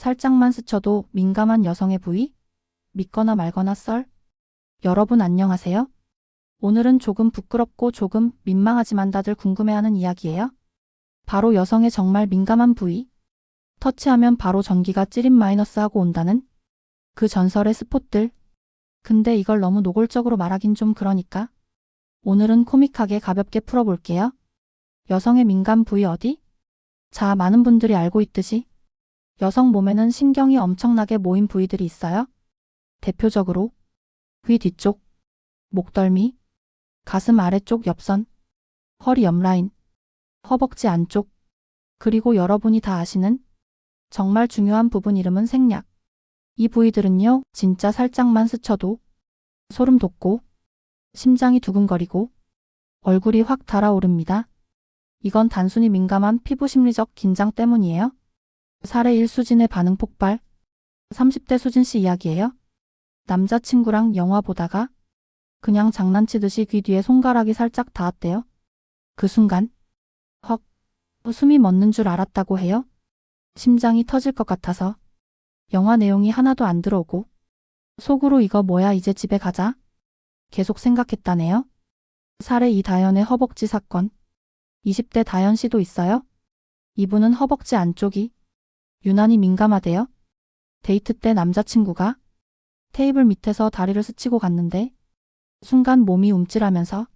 살짝만 스쳐도 민감한 여성의 부위? 믿거나 말거나 썰? 여러분 안녕하세요? 오늘은 조금 부끄럽고 조금 민망하지만 다들 궁금해하는 이야기예요. 바로 여성의 정말 민감한 부위. 터치하면 바로 전기가 찌릿 마이너스하고 온다는 그 전설의 스폿들. 근데 이걸 너무 노골적으로 말하긴 좀 그러니까. 오늘은 코믹하게 가볍게 풀어볼게요. 여성의 민감 부위 어디? 자, 많은 분들이 알고 있듯이 여성 몸에는 신경이 엄청나게 모인 부위들이 있어요. 대표적으로 귀 뒤쪽, 목덜미, 가슴 아래쪽 옆선, 허리 옆라인, 허벅지 안쪽, 그리고 여러분이 다 아시는 정말 중요한 부분 이름은 생략. 이 부위들은요, 진짜 살짝만 스쳐도 소름 돋고 심장이 두근거리고 얼굴이 확 달아오릅니다. 이건 단순히 민감한 피부 심리적 긴장 때문이에요. 사례 1 수진의 반응 폭발. 30대 수진 씨 이야기예요. 남자친구랑 영화 보다가 그냥 장난치듯이 귀 뒤에 손가락이 살짝 닿았대요. 그 순간 헉 숨이 멎는 줄 알았다고 해요. 심장이 터질 것 같아서 영화 내용이 하나도 안 들어오고 속으로 이거 뭐야 이제 집에 가자 계속 생각했다네요. 사례 이다연의 허벅지 사건 20대 다연 씨도 있어요? 이분은 허벅지 안쪽이 유난히 민감하대요. 데이트 때 남자친구가 테이블 밑에서 다리를 스치고 갔는데 순간 몸이 움찔하면서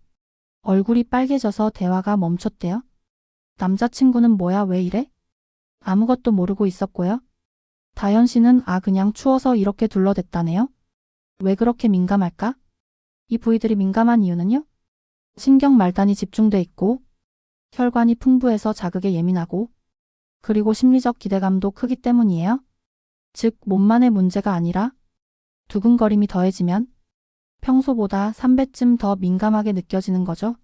얼굴이 빨개져서 대화가 멈췄대요. 남자친구는 뭐야 왜 이래? 아무것도 모르고 있었고요. 다현 씨는 아 그냥 추워서 이렇게 둘러댔다네요. 왜 그렇게 민감할까? 이 부위들이 민감한 이유는요? 신경 말단이 집중돼 있고 혈관이 풍부해서 자극에 예민하고 그리고 심리적 기대감도 크기 때문이에요. 즉 몸만의 문제가 아니라 두근거림이 더해지면 평소보다 3배쯤 더 민감하게 느껴지는 거죠.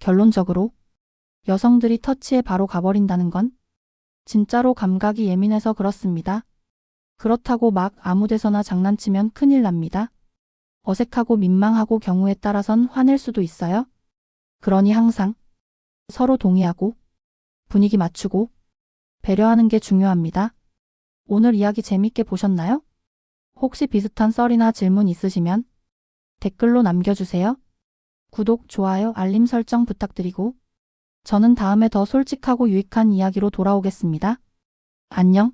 결론적으로 여성들이 터치에 바로 가버린다는 건 진짜로 감각이 예민해서 그렇습니다. 그렇다고 막 아무 데서나 장난치면 큰일 납니다. 어색하고 민망하고 경우에 따라선 화낼 수도 있어요. 그러니 항상 서로 동의하고 분위기 맞추고 배려하는 게 중요합니다. 오늘 이야기 재밌게 보셨나요? 혹시 비슷한 썰이나 질문 있으시면 댓글로 남겨주세요. 구독, 좋아요, 알림 설정 부탁드리고 저는 다음에 더 솔직하고 유익한 이야기로 돌아오겠습니다. 안녕.